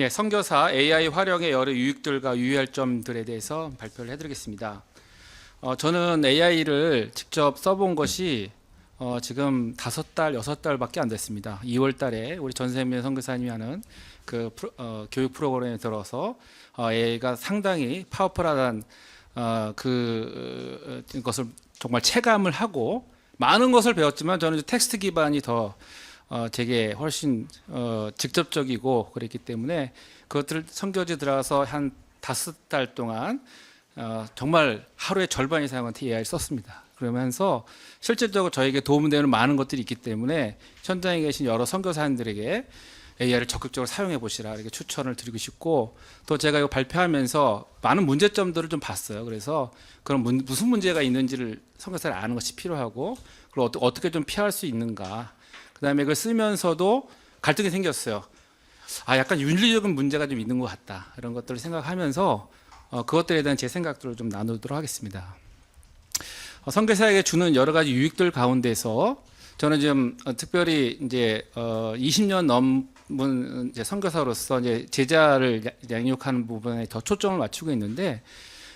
예, 선교사 AI 활용의 여러 유익들과 유의할 점들에 대해서 발표를 해드리겠습니다. 어, 저는 AI를 직접 써본 것이 어, 지금 다섯 달, 여섯 달밖에 안 됐습니다. 2월 달에 우리 전세민 선교사님이 하는 그 프로, 어, 교육 프로그램에 들어서 어, AI가 상당히 파워풀하다는 어, 그 어, 것을 정말 체감을 하고 많은 것을 배웠지만 저는 텍스트 기반이 더 어, 제게 훨씬 어, 직접적이고 그랬기 때문에 그것들을 선교지 들어가서 한 다섯 달 동안 어, 정말 하루의 절반 이상은 AI를 썼습니다. 그러면서 실질적으로 저에게 도움되는 많은 것들이 있기 때문에 현장에 계신 여러 선교사님들에게 AI를 적극적으로 사용해 보시라 이렇게 추천을 드리고 싶고 또 제가 이거 발표하면서 많은 문제점들을 좀 봤어요. 그래서 그런 문, 무슨 문제가 있는지를 선교사를 아는 것이 필요하고 그리고 어떻게 좀 피할 수 있는가. 그다음에 그걸 쓰면서도 갈등이 생겼어요. 아 약간 윤리적인 문제가 좀 있는 것 같다 이런 것들을 생각하면서 어, 그것들에 대한 제 생각들을 좀 나누도록 하겠습니다. 어, 선교사에게 주는 여러 가지 유익들 가운데서 저는 지금 어, 특별히 이제 어, 20년 넘은 이제 선교사로서 이제 제자를 야- 양육하는 부분에 더 초점을 맞추고 있는데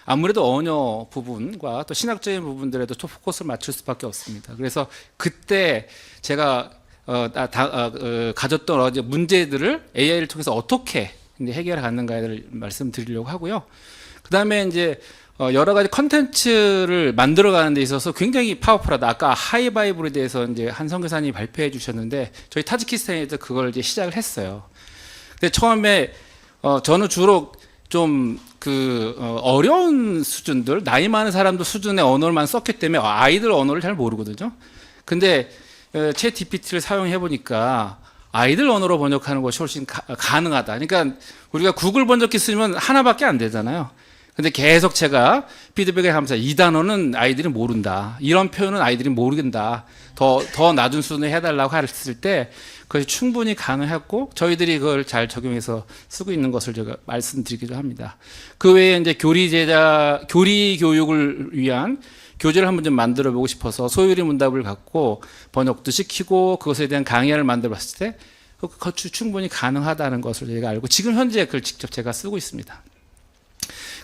아무래도 언어 부분과 또 신학적인 부분들에도 초 포커스를 맞출 수밖에 없습니다. 그래서 그때 제가 어, 다, 다, 어, 어, 가졌던 어제 문제들을 AI를 통해서 어떻게 이제 해결해 갔는가를 말씀드리려고 하고요. 그 다음에 이제 어, 여러 가지 컨텐츠를 만들어가는 데 있어서 굉장히 파워풀하다. 아까 하이바이블에 대해서 이제 한 선교사님이 발표해 주셨는데 저희 타지키스탄에서 그걸 이제 시작을 했어요. 근데 처음에 어, 저는 주로 좀 그 어, 려운 수준들 나이 많은 사람들 수준의 언어만 썼기 때문에 아이들 언어를 잘 모르거든요. 근데 어, 챗 GPT를 사용해 보니까 아이들 언어로 번역하는 것이 훨씬 가, 가능하다. 그러니까 우리가 구글 번역기 쓰면 하나밖에 안 되잖아요. 근데 계속 제가 피드백을 하면서 이 단어는 아이들이 모른다. 이런 표현은 아이들이 모르겠다. 더, 더 낮은 수준에 해달라고 했을 때 그것이 충분히 가능했고 저희들이 그걸 잘 적용해서 쓰고 있는 것을 제가 말씀드리기도 합니다. 그 외에 이제 교리 제자, 교리 교육을 위한 교재를 한번 좀 만들어 보고 싶어서 소유리 문답을 갖고 번역도 시키고 그것에 대한 강의를 만들어 봤을 때 그것 충분히 가능하다는 것을 저희가 알고 지금 현재 그걸 직접 제가 쓰고 있습니다.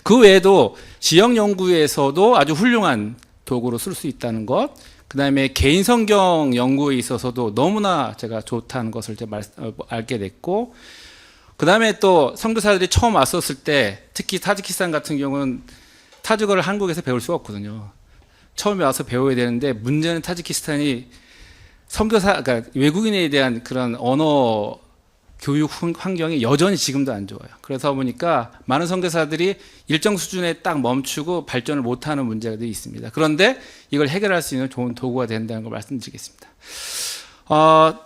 그 외에도 지역 연구에서도 아주 훌륭한 도구로 쓸 수 있다는 것, 그 다음에 개인 성경 연구에 있어서도 너무나 제가 좋다는 것을 말, 어, 알게 됐고, 그 다음에 또 선교사들이 처음 왔었을 때, 특히 타지키스탄 같은 경우는 타지거를 한국에서 배울 수가 없거든요. 처음에 와서 배워야 되는데 문제는 타지키스탄이 선교사, 그러니까 외국인에 대한 그런 언어 교육 환- 환경이 여전히 지금도 안 좋아요. 그래서 보니까 많은 선교사들이 일정 수준에 딱 멈추고 발전을 못하는 문제가 있습니다. 그런데 이걸 해결할 수 있는 좋은 도구가 된다는 걸 말씀드리겠습니다. 어,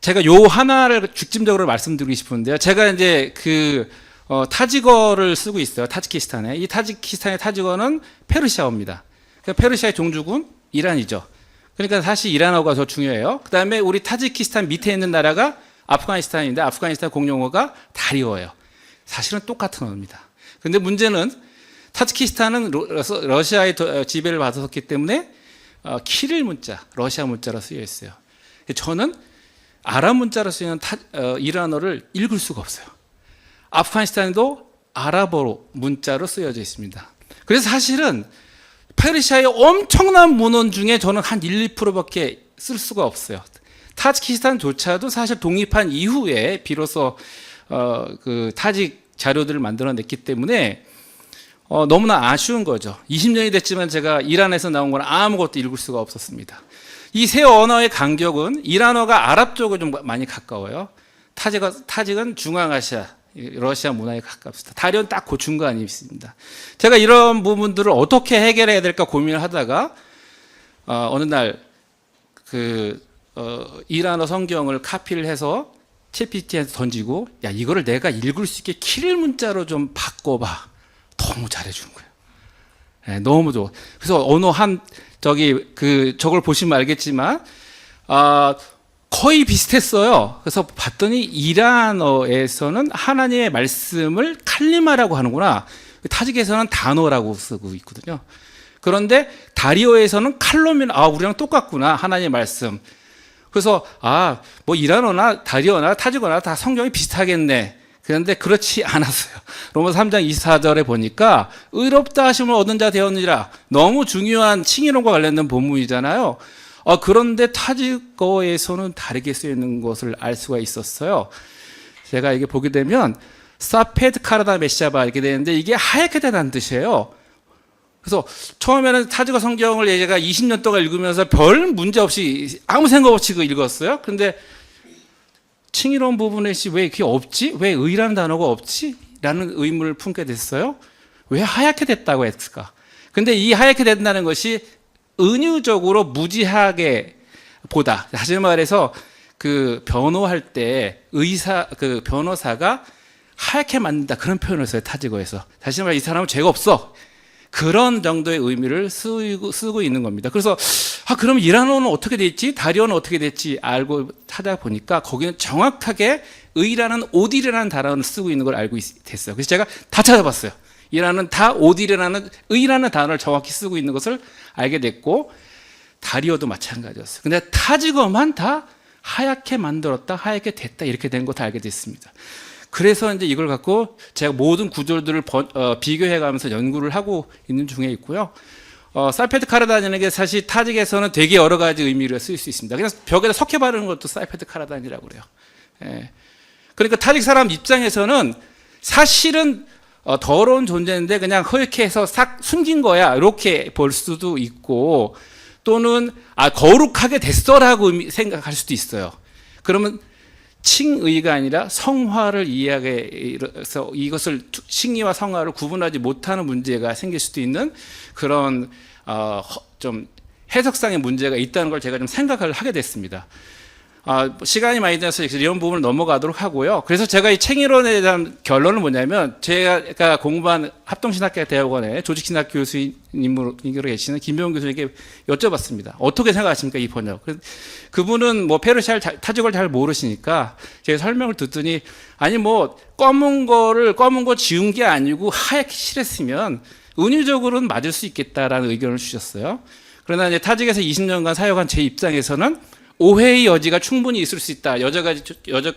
제가 요 하나를 중점적으로 말씀드리고 싶은데요. 제가 이제 그 어, 타지거를 쓰고 있어요. 타지키스탄에. 이 타지키스탄의 타지거는 페르시아어입니다. 그러니까 페르시아의 종주군 이란이죠. 그러니까 사실 이란어가 더 중요해요. 그 다음에 우리 타지키스탄 밑에 있는 나라가 아프가니스탄인데 아프가니스탄 공용어가 다리어예요. 사실은 똑같은 언어입니다. 근데 문제는 타지키스탄은 러시아의 도- 어, 지배를 받았기 때문에 어, 키릴 문자, 러시아 문자로 쓰여 있어요. 저는 아랍 문자로 쓰이는 타, 어, 이란어를 읽을 수가 없어요. 아프가니스탄에도 아랍어로 문자로 쓰여져 있습니다. 그래서 사실은 페르시아의 엄청난 문헌 중에 저는 한 1, 2%밖에 쓸 수가 없어요. 타지키스탄조차도 사실 독립한 이후에 비로소 어, 그 타직 자료들을 만들어냈기 때문에 어, 너무나 아쉬운 거죠. 20년이 됐지만 제가 이란에서 나온 건 아무것도 읽을 수가 없었습니다. 이 세 언어의 간격은 이란어가 아랍 쪽에 좀 많이 가까워요. 타직은, 타직은 중앙아시아, 러시아 문화에 가깝습니다. 다리는 딱그 중간이 있습니다. 제가 이런 부분들을 어떻게 해결해야 될까 고민을 하다가 어, 어느 날그 어, 이란어 성경을 카피를 해서 챗PT한테 던지고 야 이거를 내가 읽을 수 있게 키릴 문자로 좀 바꿔봐. 너무 잘해주는 거예요. 네, 너무 좋아. 그래서 언어 한 저기 그 저걸 보시면 알겠지만 아 거의 비슷했어요. 그래서 봤더니 이란어에서는 하나님의 말씀을 칼리마라고 하는구나. 타직에서는 단어라고 쓰고 있거든요. 그런데 다리어에서는 칼로민 아 우리랑 똑같구나 하나님의 말씀. 그래서 아 뭐 이라노나 다리오나 타지거나 다 성경이 비슷하겠네. 그런데 그렇지 않았어요. 로마서 3장 24절에 보니까 의롭다 하심을 얻은 자 되었느니라. 너무 중요한 칭의론과 관련된 본문이잖아요. 어, 그런데 타지 거에서는 다르게 쓰여 있는 것을 알 수가 있었어요. 제가 이게 보게 되면 사페드 카라다 메시아바 이렇게 되는데 이게 하얗게 되다는 뜻이에요. 그래서 처음에는 타지거 성경을 제가 20년 동안 읽으면서 별 문제 없이 아무 생각 없이 그 읽었어요. 근데 칭의론 부분에 씨왜 그게 없지? 왜 의라는 단어가 없지? 라는 의문을 품게 됐어요. 왜 하얗게 됐다고 했을까? 근데 이 하얗게 된다는 것이 은유적으로 무지하게 보다. 다시 말해서 그 변호할 때 의사 그 변호사가 하얗게 만든다 그런 표현을 써요 타지거에서. 다시 말해 이 사람은 죄가 없어. 그런 정도의 의미를 쓰고, 쓰고 있는 겁니다. 그래서 아 그럼 이라노는 어떻게 됐지? 다리오는 어떻게 됐지? 알고 찾아보니까 거기는 정확하게 의라는 오디르라는 단어를 쓰고 있는 걸 알고 있, 됐어요. 그래서 제가 다 찾아봤어요. 이라는 다 오디르라는 의라는 단어를 정확히 쓰고 있는 것을 알게 됐고 다리오도 마찬가지였어요. 근데 타지거만 다 하얗게 만들었다, 하얗게 됐다 이렇게 된 것도 알게 됐습니다. 그래서 이제 이걸 갖고 제가 모든 구절들을 번- 어, 비교해가면서 연구를 하고 있는 중에 있고요. 어, 살페트 카라단이라는 게 사실 타직에서는 되게 여러 가지 의미를 쓸수 있습니다. 그냥 벽에다 석회 바르는 것도 살페트 카라단이라고 그래요. 예. 그러니까 타직 사람 입장에서는 사실은 어, 더러운 존재인데 그냥 허옇게 해서 싹 숨긴 거야. 이렇게 볼 수도 있고 또는 아 거룩하게 됐어라고 생각할 수도 있어요. 그러면 칭의가 아니라 성화를 이해하게 해서 이것을 투- 칭의와 성화를 구분하지 못하는 문제가 생길 수도 있는 그런 어, 허- 좀 해석상의 문제가 있다는 걸 제가 좀 생각을 하게 됐습니다. 아, 시간이 많이 돼서 이런 부분을 넘어가도록 하고요. 그래서 제가 이 챙이론에 대한 결론은 뭐냐면 제가 공부한 합동신학교 대학원의 조직신학 교수님으로 계시는 김병훈 교수님께 여쭤봤습니다. 어떻게 생각하십니까 이 번역? 그래서 그분은 뭐 페르시아를 잘- 타직을 잘 모르시니까 제 설명을 듣더니 아니 뭐 검은 거를 검은 거 지운 게 아니고 하얗게 칠했으면 은유적으로는 맞을 수 있겠다라는 의견을 주셨어요. 그러나 이제 타직에서 20년간 사역한 제 입장에서는 오해의 여지가 충분히 있을 수 있다. 여자가 여자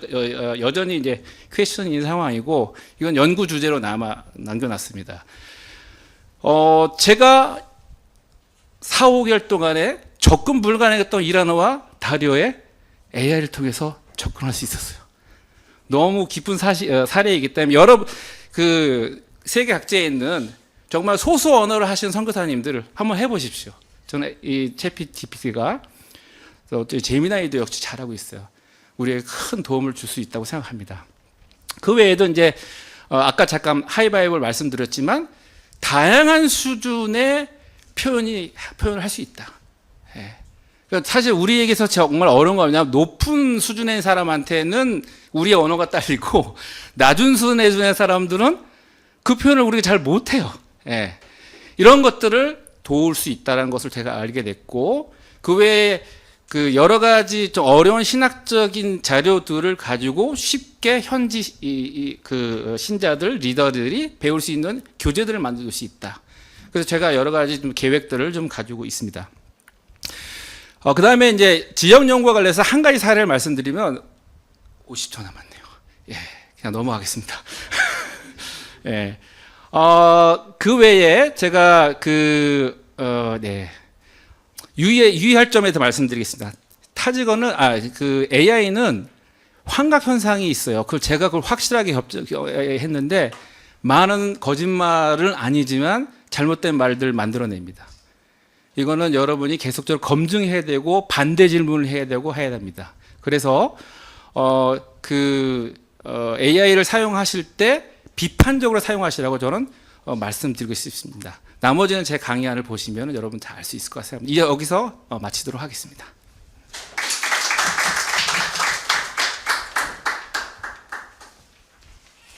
여전히 이제 퀘스천인 상황이고 이건 연구 주제로 남아 남겨놨습니다. 어 제가 4, 5개월 동안에 접근 불가능했던 이라노와 다리오의 AI를 통해서 접근할 수 있었어요. 너무 깊은 사시, 어, 사례이기 때문에 여러 그 세계 각지에 있는 정말 소수 언어를 하시는 선교사님들을 한번 해보십시오. 저는 이 챗PTP가 제미나이도 역시 잘하고 있어요. 우리에게 큰 도움을 줄 수 있다고 생각합니다. 그 외에도 이제 어, 아까 잠깐 하이바이블 말씀드렸지만 다양한 수준의 표현이 표현을 할 수 있다. 예. 그러니까 사실 우리에게서 정말 어려운 거 뭐냐면 높은 수준의 사람한테는 우리의 언어가 딸리고 낮은 수준의 사람들은 그 표현을 우리가 잘 못해요. 예. 이런 것들을 도울 수 있다는 것을 제가 알게 됐고 그 외에 그 여러 가지 좀 어려운 신학적인 자료들을 가지고 쉽게 현지 이, 이, 그 신자들 리더들이 배울 수 있는 교재들을 만들 수 있다. 그래서 제가 여러 가지 좀 계획들을 좀 가지고 있습니다. 어, 그 다음에 이제 지역 연구와 관련해서 한 가지 사례를 말씀드리면 50초 남았네요. 예, 그냥 넘어가겠습니다. 예. 어, 그 외에 제가 그, 어, 네. 유의, 유의할 점에 대해 말씀드리겠습니다. 타직어는, 아, 그 AI는 환각 현상이 있어요. 그걸 제가 그걸 확실하게 협조, 했는데 많은 거짓말은 아니지만 잘못된 말들 만들어냅니다. 이거는 여러분이 계속적으로 검증해야 되고 반대 질문을 해야 되고 해야 됩니다. 그래서 어, 그 어, AI를 사용하실 때 비판적으로 사용하시라고 저는 어, 말씀드리고 싶습니다. 나머지는 제 강의안을 보시면 여러분 다 알 수 있을 것 같습니다. 이제 여기서 어, 마치도록 하겠습니다.